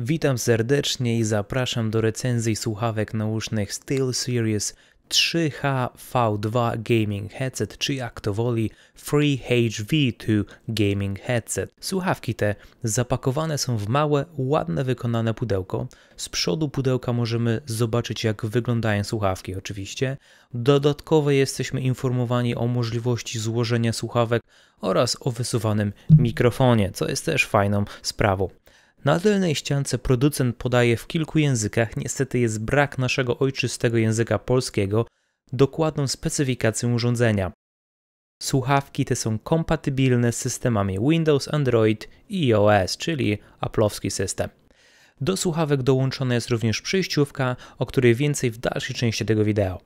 Witam serdecznie i zapraszam do recenzji słuchawek nausznych SteelSeries 3H V2 Gaming Headset, czy jak to woli Free HV2 Gaming Headset. Słuchawki te zapakowane są w małe, ładne wykonane pudełko. Z przodu pudełka możemy zobaczyć jak wyglądają słuchawki oczywiście. Dodatkowo jesteśmy informowani o możliwości złożenia słuchawek oraz o wysuwanym mikrofonie, co jest też fajną sprawą. Na tylnej ściance producent podaje w kilku językach, niestety jest brak naszego ojczystego języka polskiego, dokładną specyfikację urządzenia. Słuchawki te są kompatybilne z systemami Windows, Android i iOS, czyli Apple'owski system. Do słuchawek dołączona jest również przejściówka, o której więcej w dalszej części tego wideo.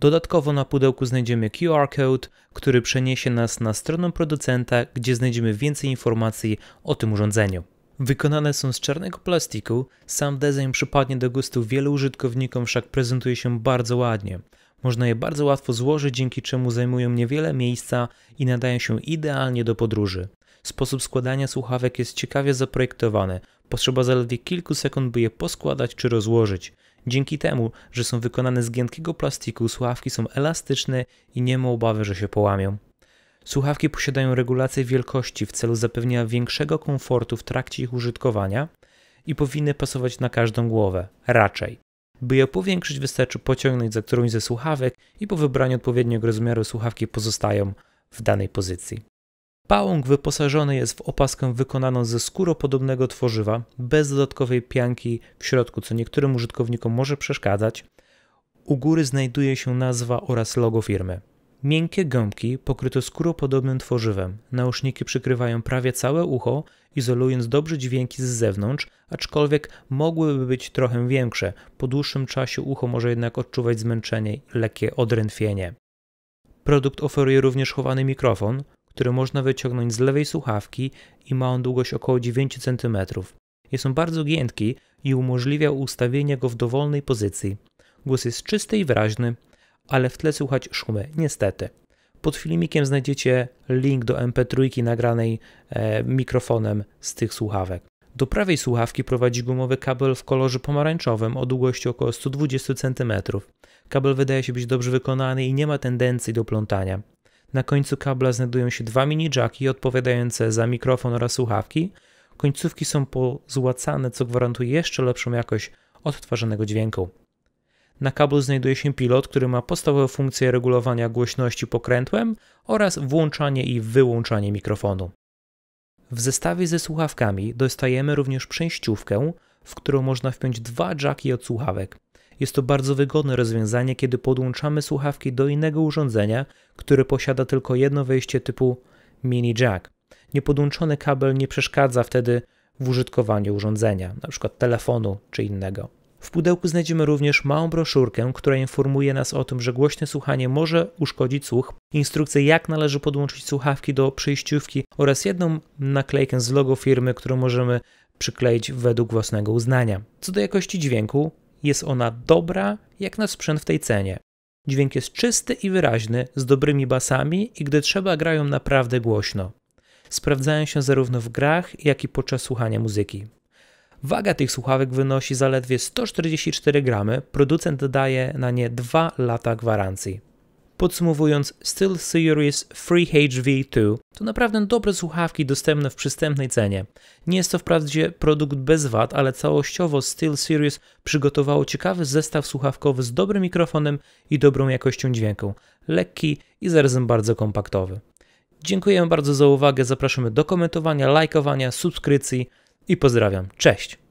Dodatkowo na pudełku znajdziemy QR code, który przeniesie nas na stronę producenta, gdzie znajdziemy więcej informacji o tym urządzeniu. Wykonane są z czarnego plastiku, sam design przypadnie do gustu wielu użytkownikom, wszak prezentuje się bardzo ładnie. Można je bardzo łatwo złożyć, dzięki czemu zajmują niewiele miejsca i nadają się idealnie do podróży. Sposób składania słuchawek jest ciekawie zaprojektowany. Potrzeba zaledwie kilku sekund, by je poskładać czy rozłożyć. Dzięki temu, że są wykonane z giętkiego plastiku, słuchawki są elastyczne i nie ma obawy, że się połamią. Słuchawki posiadają regulację wielkości w celu zapewnienia większego komfortu w trakcie ich użytkowania i powinny pasować na każdą głowę, raczej. By je powiększyć, wystarczy pociągnąć za którąś ze słuchawek i po wybraniu odpowiedniego rozmiaru słuchawki pozostają w danej pozycji. Pałąk wyposażony jest w opaskę wykonaną ze skóropodobnego tworzywa, bez dodatkowej pianki w środku, co niektórym użytkownikom może przeszkadzać. U góry znajduje się nazwa oraz logo firmy. Miękkie gąbki pokryto skóropodobnym tworzywem. Nauszniki przykrywają prawie całe ucho, izolując dobrze dźwięki z zewnątrz, aczkolwiek mogłyby być trochę większe. Po dłuższym czasie ucho może jednak odczuwać zmęczenie i lekkie odrętwienie. Produkt oferuje również chowany mikrofon, który można wyciągnąć z lewej słuchawki i ma on długość około 9 cm. Jest on bardzo giętki i umożliwia ustawienie go w dowolnej pozycji. Głos jest czysty i wyraźny, ale w tle słuchać szumy, niestety. Pod filmikiem znajdziecie link do MP3 nagranej e, mikrofonem z tych słuchawek. Do prawej słuchawki prowadzi gumowy kabel w kolorze pomarańczowym o długości około 120 cm. Kabel wydaje się być dobrze wykonany i nie ma tendencji do plątania. Na końcu kabla znajdują się dwa mini jacki odpowiadające za mikrofon oraz słuchawki. Końcówki są pozłacane, co gwarantuje jeszcze lepszą jakość odtwarzanego dźwięku. Na kablu znajduje się pilot, który ma podstawowe funkcje regulowania głośności pokrętłem oraz włączanie i wyłączanie mikrofonu. W zestawie ze słuchawkami dostajemy również przejściówkę, w którą można wpiąć dwa jacki od słuchawek. Jest to bardzo wygodne rozwiązanie, kiedy podłączamy słuchawki do innego urządzenia, które posiada tylko jedno wejście typu mini jack. Niepodłączony kabel nie przeszkadza wtedy w użytkowaniu urządzenia, np. telefonu czy innego. W pudełku znajdziemy również małą broszurkę, która informuje nas o tym, że głośne słuchanie może uszkodzić słuch, instrukcję jak należy podłączyć słuchawki do przejściówki oraz jedną naklejkę z logo firmy, którą możemy przykleić według własnego uznania. Co do jakości dźwięku, jest ona dobra jak na sprzęt w tej cenie. Dźwięk jest czysty i wyraźny, z dobrymi basami i gdy trzeba grają naprawdę głośno. Sprawdzają się zarówno w grach, jak i podczas słuchania muzyki. Waga tych słuchawek wynosi zaledwie 144 gramy, producent daje na nie 2 lata gwarancji. Podsumowując, SteelSeries Free HV2 to naprawdę dobre słuchawki dostępne w przystępnej cenie. Nie jest to wprawdzie produkt bez wad, ale całościowo SteelSeries przygotowało ciekawy zestaw słuchawkowy z dobrym mikrofonem i dobrą jakością dźwięku. Lekki i zarazem bardzo kompaktowy. Dziękujemy bardzo za uwagę, zapraszamy do komentowania, lajkowania, subskrypcji i pozdrawiam. Cześć!